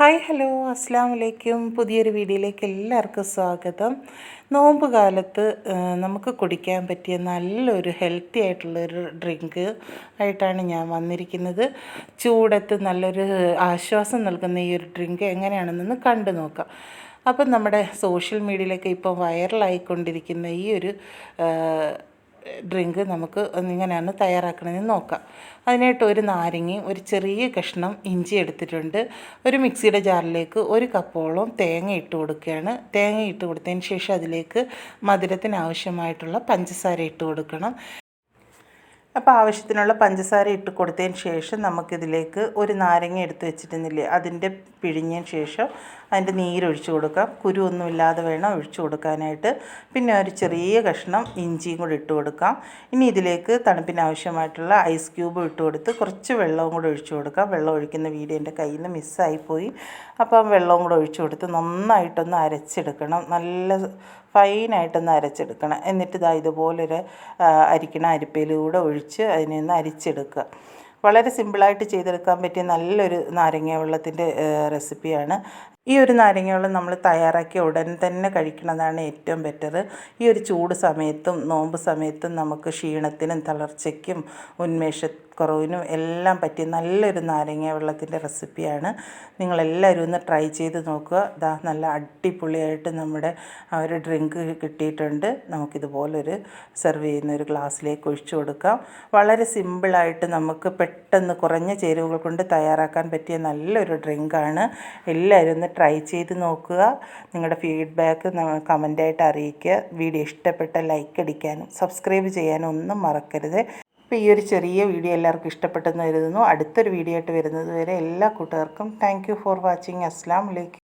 Hi hello അസ്സാം വലൈക്കും പുതിയൊരു വീഡിയോയിലേക്ക് എല്ലാവർക്കും സ്വാഗതം. നോമ്പ് കാലത്ത് നമുക്ക് കുടിക്കാൻ പറ്റിയ നല്ലൊരു ഹെൽത്തി ആയിട്ടുള്ളൊരു ഡ്രിങ്ക് ആയിട്ടാണ് ഞാൻ വന്നിരിക്കുന്നത്. ചൂടത്ത് നല്ലൊരു ആശ്വാസം നൽകുന്ന ഈ ഒരു ഡ്രിങ്ക് എങ്ങനെയാണെന്നൊന്ന് കണ്ടു നോക്കാം. അപ്പം നമ്മുടെ സോഷ്യൽ മീഡിയയിലൊക്കെ ഇപ്പോൾ വൈറലായിക്കൊണ്ടിരിക്കുന്ന ഈ ഒരു ഡ്രിങ്ക് നമുക്ക് ഇങ്ങനെയാണ് തയ്യാറാക്കണമെന്ന് നോക്കാം. അതിനായിട്ട് ഒരു നാരങ്ങയും ഒരു ചെറിയ കഷ്ണം ഇഞ്ചി എടുത്തിട്ടുണ്ട്. ഒരു മിക്സിയുടെ ജാറിലേക്ക് ഒരു കപ്പോളം തേങ്ങ ഇട്ട് കൊടുക്കുകയാണ്. തേങ്ങ ഇട്ട് കൊടുത്തതിന് ശേഷം അതിലേക്ക് മധുരത്തിന് ആവശ്യമായിട്ടുള്ള പഞ്ചസാര ഇട്ട് കൊടുക്കണം. അപ്പോൾ ആവശ്യത്തിനുള്ള പഞ്ചസാര ഇട്ട് കൊടുത്തതിന് ശേഷം നമുക്കിതിലേക്ക് ഒരു നാരങ്ങ എടുത്ത് വെച്ചിട്ടുന്നില്ലേ അതിന്റെ പിഴിഞ്ഞതിന് ശേഷം അതിന്റെ നീരൊഴിച്ച് കൊടുക്കാം. കുരു ഒന്നുമില്ലാതെ വേണം ഒഴിച്ച് കൊടുക്കാനായിട്ട്. പിന്നെ ഒരു ചെറിയ കഷ്ണം ഇഞ്ചിയും കൂടി ഇട്ട് കൊടുക്കാം. ഇനി ഇതിലേക്ക് തണുപ്പിന് ആവശ്യമായിട്ടുള്ള ഐസ് ക്യൂബ് ഇട്ട് കൊടുത്ത് കുറച്ച് വെള്ളവും കൂടി ഒഴിച്ച് കൊടുക്കാം. വെള്ളം ഒഴിക്കുന്ന വീഡിയോ എന്റെ കയ്യിൽ നിന്ന് മിസ്സായിപ്പോയി. അപ്പം വെള്ളവും കൂടെ ഒഴിച്ച് കൊടുത്ത് നന്നായിട്ടൊന്ന് അരച്ചെടുക്കണം. നല്ല ഫൈനായിട്ടൊന്ന് അരച്ചെടുക്കണം. എന്നിട്ട് ഇതാ ഇതുപോലൊരു അരിക്കണ അരിപ്പയിലൂടെ ഒഴിച്ച് അതിനെ ഒന്ന് അരിച്ചെടുക്കുക. വളരെ സിമ്പിളായിട്ട് ചെയ്തെടുക്കാൻ പറ്റിയ നല്ലൊരു നാരങ്ങ വെള്ളത്തിന്റെ റെസിപ്പിയാണ്. ഈ ഒരു നാരങ്ങ വെള്ളം നമ്മൾ തയ്യാറാക്കിയ ഉടൻ തന്നെ കഴിക്കുന്നതാണ് ഏറ്റവും ബെറ്റർ ഈ ഒരു ചൂട് സമയത്തും നോമ്പ് സമയത്തും നമുക്ക് ക്ഷീണത്തിനും തളർച്ചയ്ക്കും ഉന്മേഷക്കുറവിനും എല്ലാം പറ്റിയ നല്ലൊരു നാരങ്ങ വെള്ളത്തിന്റെ റെസിപ്പിയാണ്. നിങ്ങളെല്ലാവരും ഒന്ന് ട്രൈ ചെയ്ത് നോക്കുക. ഇതാ നല്ല അടിപൊളിയായിട്ട് നമ്മുടെ ആ ഒരു ഡ്രിങ്ക് കിട്ടിയിട്ടുണ്ട്. നമുക്കിതുപോലൊരു സെർവ് ചെയ്യുന്ന ഒരു ഗ്ലാസ്സിലേക്ക് ഒഴിച്ചു കൊടുക്കാം. വളരെ സിമ്പിളായിട്ട് നമുക്ക് പെട്ടെന്ന് കുറഞ്ഞ ചേരുവകൾ കൊണ്ട് തയ്യാറാക്കാൻ പറ്റിയ നല്ലൊരു ഡ്രിങ്കാണ്. എല്ലാവരും ഒന്ന് ട്രൈ ചെയ്ത് നോക്കുക. നിങ്ങളുടെ ഫീഡ്ബാക്ക് കമന്റായിട്ട് അറിയിക്കുക. വീഡിയോ ഇഷ്ടപ്പെട്ട ലൈക്ക് അടിക്കാനും സബ്സ്ക്രൈബ് ചെയ്യാനും ഒന്നും മറക്കരുത്. അപ്പോൾ ഈ ഒരു ചെറിയ വീഡിയോ എല്ലാവർക്കും ഇഷ്ടപ്പെട്ടെന്ന് കരുതുന്നു. അടുത്തൊരു വീഡിയോ ആയിട്ട് വരുന്നത് വരെ എല്ലാ കൂട്ടുകാർക്കും താങ്ക് ഫോർ വാച്ചിങ് അസ്സാം വലൈക്കും